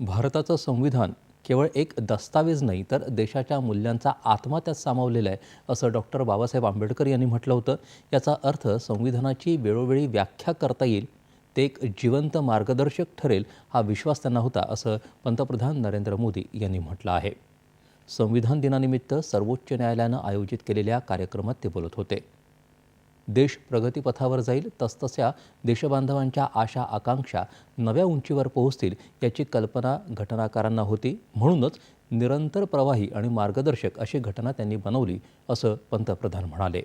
भारताचं संविधान केवळ एक दस्तावेज नाही तर देशाच्या मूल्यांचा आत्मा त्यात सामावलेला आहे असं डॉक्टर बाबासाहेब आंबेडकर यांनी म्हटलं होतं. याचा अर्थ संविधानाची वेळोवेळी व्याख्या करता येईल ते एक जिवंत मार्गदर्शक ठरेल हा विश्वास त्यांना होता असं पंतप्रधान नरेंद्र मोदी यांनी म्हटलं आहे. संविधान दिनानिमित्त सर्वोच्च न्यायालयानं आयोजित केलेल्या कार्यक्रमात ते बोलत होते. देश प्रगतीपथावर जाईल तसतशा देशबांधवांच्या आशा आकांक्षा नव्या उंचीवर पोहोचतील याची कल्पना घटनाकारांना होती. म्हणूनच निरंतर प्रवाही आणि मार्गदर्शक अशी घटना त्यांनी बनवली असं पंतप्रधान म्हणाले.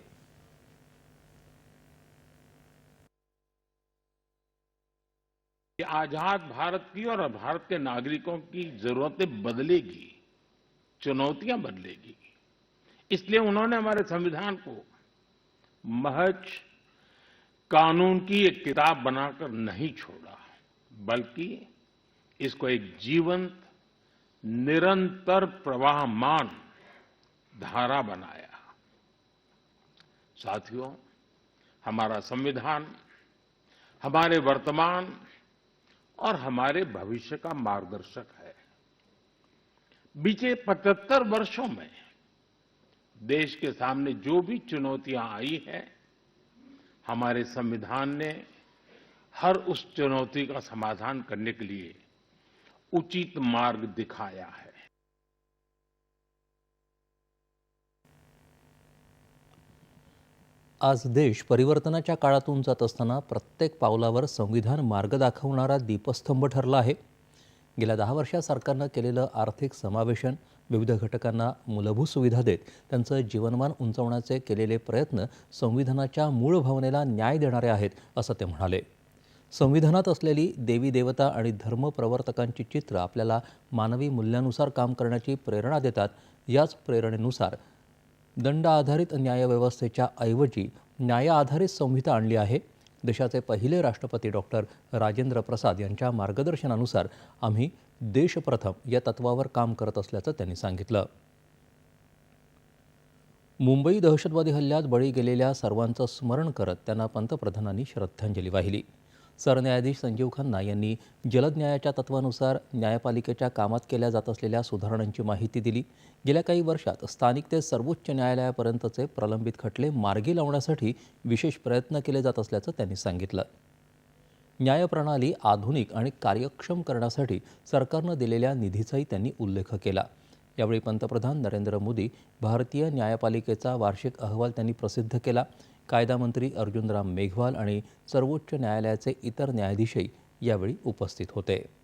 कि आजाद भारत की और भारत के नागरिकों की जरूरतें बदलेगी चुनौतियां बदलेगी। इसलिए उन्होंने हमारे संविधान को महज कानून की एक किताब बनाकर नहीं छोड़ा बल्कि इसको एक जीवंत, निरंतर प्रवाहमान धारा बनाया साथियों, हमारा संविधान, हमारे वर्तमान और हमारे भविष्य का मार्गदर्शक है। बीते 75 वर्षों में देश के सामने जो भी चुनौतियां आई हैं हमारे संविधान ने हर उस चुनौती का समाधान करने के लिए उचित मार्ग दिखाया है। आज देश परिवर्तनाच्या काळातून जात असताना प्रत्येक पावलावर संविधान मार्ग दाखवणारा दीपस्तंभ ठरला आहे. गेल्या दहा वर्षात सरकारनं केलेलं आर्थिक समावेशन विविध घटकांना मूलभूत सुविधा देत त्यांचं जीवनमान उंचावण्याचे केलेले प्रयत्न संविधानाच्या मूळ भावनेला न्याय देणारे आहेत असं ते म्हणाले. संविधानात असलेली देवी देवता आणि धर्मप्रवर्तकांची चित्र आपल्याला मानवी मूल्यानुसार काम करण्याची प्रेरणा देतात. याच प्रेरणेनुसार दंड आधारित न्यायव्यवस्थेच्या ऐवजी न्याय आधारित संहिता आणली आहे. देशाचे पहिले राष्ट्रपती डॉक्टर राजेंद्र प्रसाद यांच्या मार्गदर्शनानुसार आम्ही देशप्रथम या तत्वावर काम करत असल्याचं त्यांनी सांगितलं. मुंबई दहशतवादी हल्ल्यात बळी गेलेल्या सर्वांचं स्मरण करत त्यांना पंतप्रधानांनी श्रद्धांजली वाहिली. सरन्यायाधीश संजीव खन्ना यांनी जलद न्यायाच्या तत्वानुसार न्यायपालिकेच्या कामात केल्या जात असलेल्या सुधारणांची माहिती दिली. गेल्या काही वर्षात स्थानिक ते सर्वोच्च न्यायालयापर्यंतचे प्रलंबित खटले मार्गी लावण्यासाठी विशेष प्रयत्न केले जात असल्याचं त्यांनी सांगितलं. न्यायप्रणाली आधुनिक आणि कार्यक्षम करण्यासाठी सरकारनं दिलेल्या निधीचाही त्यांनी उल्लेख केला. यावेळी पंतप्रधान नरेंद्र मोदी भारतीय न्यायपालिकेचा वार्षिक अहवाल त्यांनी प्रसिद्ध केला. कायदा मंत्री अर्जुनराम मेघवाल आणि सर्वोच्च न्यायालयाचे इतर न्यायाधीशही यावेळी उपस्थित होते.